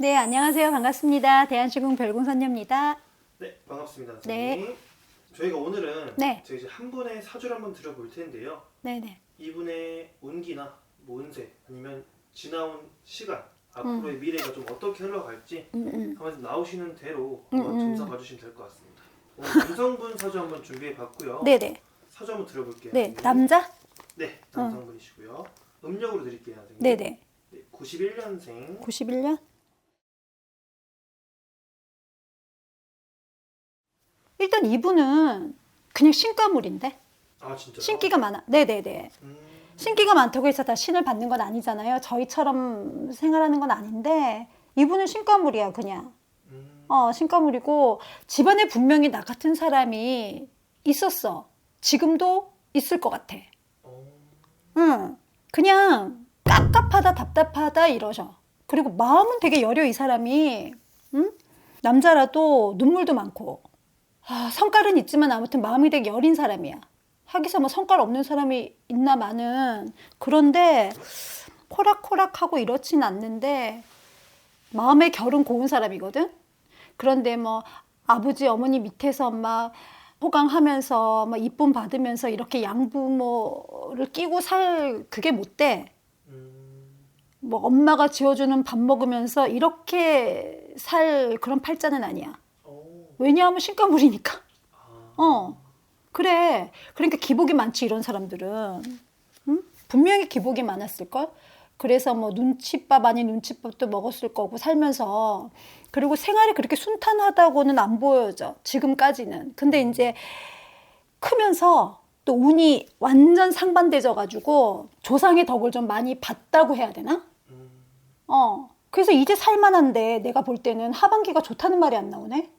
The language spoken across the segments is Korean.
네, 안녕하세요. 반갑습니다. 대한시공 별궁선녀입니다. 네, 반갑습니다. 네. 선생님. 저희가 오늘은 네. 저희 이제 한 분의 사주를 한번 드려볼 텐데요. 네네. 이분의 운기나 뭐 운세 아니면 지나온 시간 앞으로의 미래가 좀 어떻게 흘러갈지 음, 음. 한번 나오시는 대로 음, 한번 음. 점사 봐주시면 될 것 같습니다. 오늘 남성분 사주 한번 준비해 봤고요. 네네. 사주 한번 드려볼게요. 네, 선생님. 남자? 네, 남성분이시고요. 음력으로 드릴게요. 선생님. 네네. 네, 91년생 91년? 일단 이분은 그냥 신과물인데? 아 진짜요? 신기가 많아. 네네네. 음, 신기가 많다고 해서 다 신을 받는 건 아니잖아요. 저희처럼 생활하는 건 아닌데, 이분은 신과물이야, 그냥. 음, 어, 신과물이고, 집안에 분명히 나 같은 사람이 있었어. 지금도 있을 것 같아. 어, 응. 그냥 깝깝하다, 답답하다 이러셔. 그리고 마음은 되게 여려, 이 사람이. 응? 남자라도 눈물도 많고. 아, 성깔은 있지만 아무튼 마음이 되게 여린 사람이야. 하기서 뭐 성깔 없는 사람이 있나 마는. 그런데 코락코락하고 이렇진 않는데 마음의 결은 고운 사람이거든. 그런데 뭐 아버지 어머니 밑에서 막 호강하면서 막 이쁨 받으면서 이렇게 양부모를 끼고 살 그게 못 돼. 음, 뭐 엄마가 지어주는 밥 먹으면서 이렇게 살 그런 팔자는 아니야. 어, 왜냐하면 신가물이니까. 아, 어. 그래. 그러니까 기복이 많지, 이런 사람들은. 응? 분명히 기복이 많았을걸? 그래서 뭐 눈칫밥 아닌 눈칫밥도 먹었을 거고, 살면서. 그리고 생활이 그렇게 순탄하다고는 안 보여져. 지금까지는. 근데 이제 크면서 또 운이 완전 상반돼져가지고 조상의 덕을 좀 많이 봤다고 해야 되나? 음, 어. 그래서 이제 살만한데 내가 볼 때는 하반기가 좋다는 말이 안 나오네?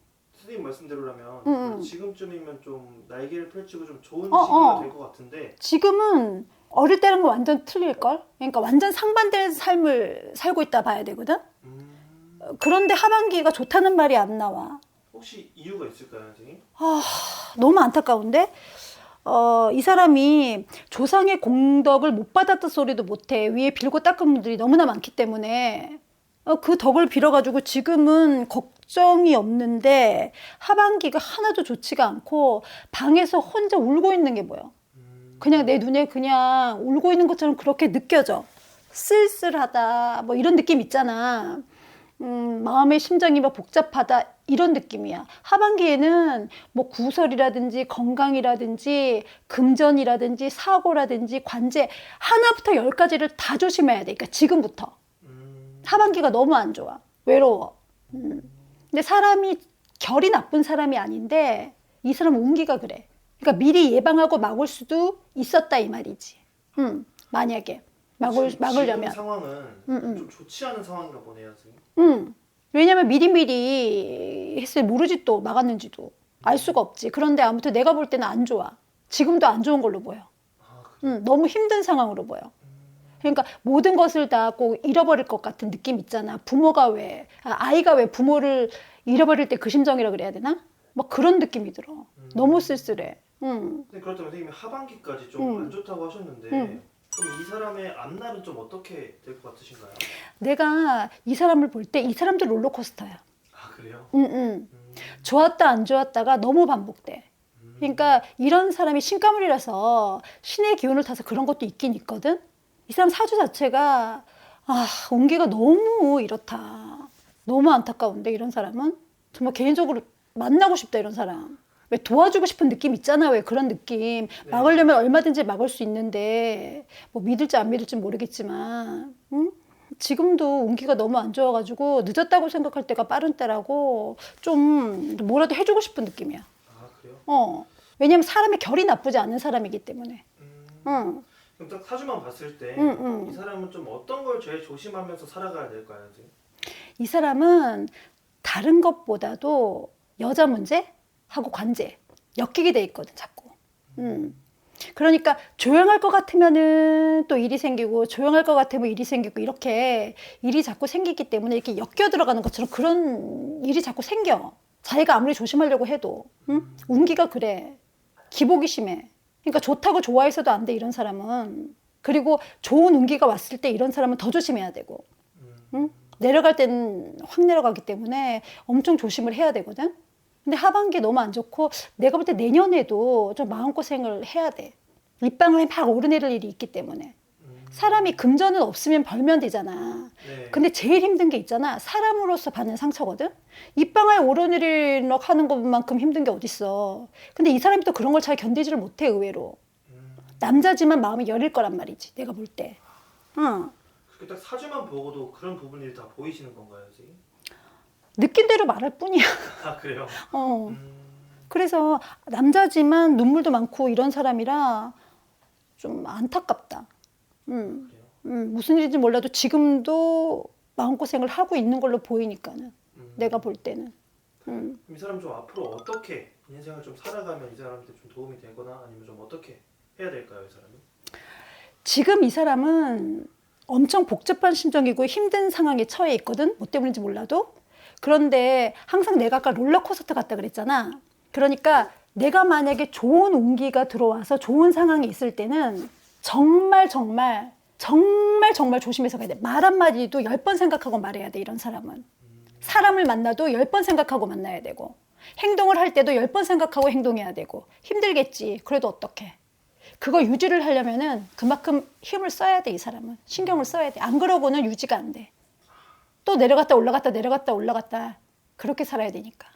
선생님 말씀대로라면 응, 응. 지금쯤이면 좀 날개를 펼치고 좀 좋은 어, 시기가 어. 될 것 같은데 지금은 어릴 때는 완전 틀릴걸? 그러니까 완전 상반된 삶을 살고 있다 봐야 되거든? 음, 어, 그런데 하반기가 좋다는 말이 안 나와. 혹시 이유가 있을까요, 선생님? 너무 안타까운데? 어, 이 사람이 조상의 공덕을 못 받았다 소리도 못해. 위에 빌고 닦은 분들이 너무나 많기 때문에 어, 그 덕을 빌어가지고 지금은 걱 정이 없는데 하반기가 하나도 좋지가 않고 방에서 혼자 울고 있는 게. 음, 그냥 내 눈에 그냥 울고 있는 것처럼 그렇게 느껴져. 쓸쓸하다, 뭐 이런 느낌 있잖아. 음, 마음의 심정이 막 복잡하다, 이런 느낌이야. 하반기에는 뭐 구설이라든지 건강이라든지 금전이라든지 사고라든지 관제, 하나부터 열까지를 다 조심해야 돼. 그러니까 지금부터. 음, 하반기가 너무 안 좋아. 외로워. 음. 근데 사람이 결이 나쁜 사람이 아닌데 이 사람 운기가 그래. 그러니까 미리 예방하고 막을 수도 있었다 이 말이지. 음, 만약에 막을 지금- 막으려면. 지금 상황은 음, 음. 좀 좋지 않은 상황인가 보네요, 선생님. 음. 왜냐면 미리미리 했을 모르지 또 막았는지도 알 수가 없지. 그런데 아무튼 내가 볼 때는 안 좋아. 지금도 안 좋은 걸로 보여. 아, 그래. 음, 너무 힘든 상황으로 보여. 그러니까 모든 것을 다 꼭 잃어버릴 것 같은 느낌 있잖아. 부모가 왜, 아, 아이가 왜 부모를 잃어버릴 때 그 심정이라 그래야 되나? 뭐 그런 느낌이 들어. 너무 쓸쓸해. 음. 근데 그렇다면 선생님이 하반기까지 좀 음. 안 좋다고 하셨는데 음. 그럼 이 사람의 앞날은 좀 어떻게 될 것 같으신가요? 내가 이 사람을 볼 때 이 사람도 롤러코스터야. 아, 그래요? 음, 음. 음, 좋았다 안 좋았다가 너무 반복돼. 음, 그러니까 이런 사람이 신가물이라서 신의 기운을 타서 그런 것도 있긴 있거든. 이 사람 사주 자체가 아 운기가 너무 이렇다. 너무 안타까운데 이런 사람은 정말 개인적으로 만나고 싶다 이런 사람. 왜 도와주고 싶은 느낌 있잖아 왜 그런 느낌 막으려면 얼마든지 막을 수 있는데 뭐 믿을지 안 믿을지 모르겠지만 응? 지금도 운기가 너무 안 좋아가지고 늦었다고 생각할 때가 빠른 때라고 좀 뭐라도 해주고 싶은 느낌이야. 아, 그래요? 어. 왜냐면 사람의 결이 나쁘지 않은 사람이기 때문에. 음, 응. 그럼 딱 사주만 봤을 때이 응, 응. 사람은 좀 어떤 걸 제일 조심하면서 살아가야 될까요? 이 사람은 다른 것보다도 여자 문제하고 관제 엮이게 돼 있거든, 자꾸. 음. 그러니까 조용할 것 같으면은 또 일이 생기고 조용할 것 같으면 일이 생기고 이렇게 일이 자꾸 생기기 때문에 이렇게 엮여 들어가는 것처럼 그런 일이 자꾸 생겨. 자기가 아무리 조심하려고 해도 응? 운기가 그래. 기복이 심해. 그러니까 좋다고 좋아해서도 안 돼 이런 사람은. 그리고 좋은 운기가 왔을 때 이런 사람은 더 조심해야 되고. 음, 응? 내려갈 때는 확 내려가기 때문에 엄청 조심을 해야 되거든. 근데 하반기 너무 안 좋고 내가 볼 때 내년에도 좀 마음고생을 해야 돼. 입방을 막 오르내릴 일이 있기 때문에. 음, 사람이 금전은 없으면 벌면 되잖아. 네. 근데 제일 힘든 게 있잖아. 사람으로서 받는 상처거든. 입방아에 오르내리락 하는 것만큼 힘든 게 어딨어. 근데 이 사람이 또 그런 걸 잘 견디지를 못해 의외로. 음, 남자지만 마음이 여릴 거란 말이지. 내가 볼 때. 응. 그렇게 딱 사주만 보고도 그런 부분들이 다 보이시는 건가요, 선생님? 느낀 대로 말할 뿐이야. 아 그래요? 어. 음, 그래서 남자지만 눈물도 많고 이런 사람이라 좀 안타깝다. 음. 음, 무슨 일인지 몰라도 지금도 마음고생을 하고 있는 걸로 보이니까는 음. 내가 볼 때는. 음. 그럼 이 사람 좀 앞으로 어떻게 인생을 좀 살아가면 이 사람한테 좀 도움이 되거나 아니면 좀 어떻게 해야 될까요, 이 사람이? 지금 이 사람은 엄청 복잡한 심정이고 힘든 상황에 처해 있거든. 뭐 때문인지 몰라도. 그런데 항상 내가 아까 롤러코스터 갔다 그랬잖아. 그러니까 내가 만약에 좋은 운기가 들어와서 좋은 상황이 있을 때는 정말 정말 정말 정말 조심해서 가야 돼. 말 한마디도 열 번 생각하고 말해야 돼. 이런 사람은. 사람을 만나도 열 번 생각하고 만나야 되고 행동을 할 때도 열 번 생각하고 행동해야 되고 힘들겠지. 그래도 어떡해. 그거 유지를 하려면은 그만큼 힘을 써야 돼, 이 사람은. 신경을 써야 돼. 안 그러고는 유지가 안 돼. 또 내려갔다 올라갔다 내려갔다 올라갔다. 그렇게 살아야 되니까.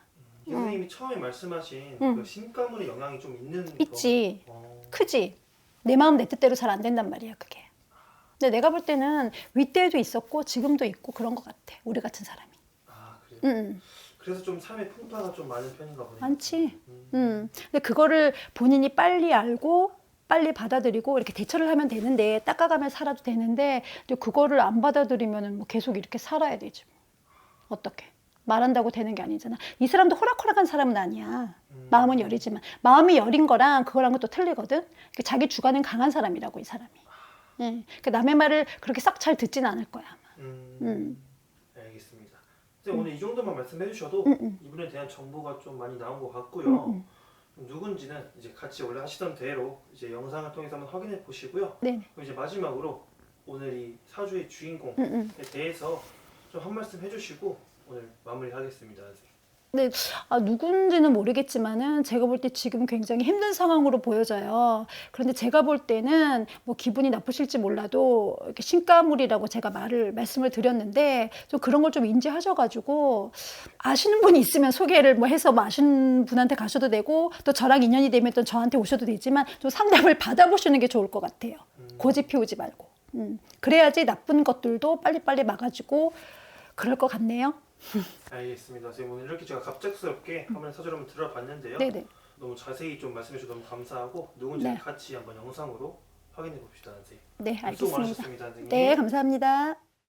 이 선생님이 처음에 말씀하신 음. 그 신가문의 영향이 좀 있는 있지. 거. 어, 크지? 내 마음 내 뜻대로 잘 안 된단 말이야, 그게. 근데 내가 볼 때는 윗대에도 있었고 지금도 있고 그런 것 같아. 우리 같은 사람이. 아 그래요. 응, 그래서 좀 삶의 풍파가 좀 많은 편인가 보네요. 많지. 음. 음. 근데 그거를 본인이 빨리 알고 빨리 받아들이고 이렇게 대처를 하면 되는데 닦아가며 살아도 되는데 또 그거를 안 받아들이면은 뭐 계속 이렇게 살아야 되지. 뭐. 어떻게? 말한다고 되는 게 아니잖아. 이 사람도 호락호락한 사람은 아니야. 음. 마음은 여리지만 마음이 여린 거랑 그거랑은 또 틀리거든. 그 자기 주관은 강한 사람이라고 이 사람이. 예. 그 남의 말을 그렇게 싹 잘 듣지는 않을 거야. 음. 음. 알겠습니다. 선생님 오늘 이 정도만 말씀해 주셔도. 이분에 대한 정보가 좀 많이 나온 것 같고요. 누군지는 이제 같이 원래 하시던 대로 이제 영상을 통해서 한번 확인해 보시고요. 네. 그럼 이제 마지막으로 오늘 이 사주의 주인공에. 대해서 좀 한 말씀 해주시고 오늘 마무리하겠습니다. 선생님. 근데 아, 누군지는 모르겠지만은 제가 볼 때 지금 굉장히 힘든 상황으로 보여져요. 그런데 제가 볼 때는 뭐 기분이 나쁘실지 몰라도 이렇게 신가물이라고 제가 말을 말씀을 드렸는데 좀 그런 걸 좀 인지하셔가지고 아시는 분이 있으면 소개를 뭐 해서 뭐 아시는 분한테 가셔도 되고 또 저랑 인연이 되면 또 저한테 오셔도 되지만 좀 상담을 받아보시는 게 좋을 것 같아요. 고집 피우지 말고. 음. 그래야지 나쁜 것들도 빨리빨리 막아주고 그럴 것 같네요. 알겠습니다. 선생님 오늘 이렇게 제가 갑작스럽게 한번 사주를 한번 들어봤는데요. 네네. 너무 자세히 좀 말씀해 주셔서 너무 감사하고 누군지 네. 같이 한번 영상으로 확인해 봅시다, 선생님. 네, 수고 알겠습니다. 많으셨습니다, 선생님. 네, 감사합니다.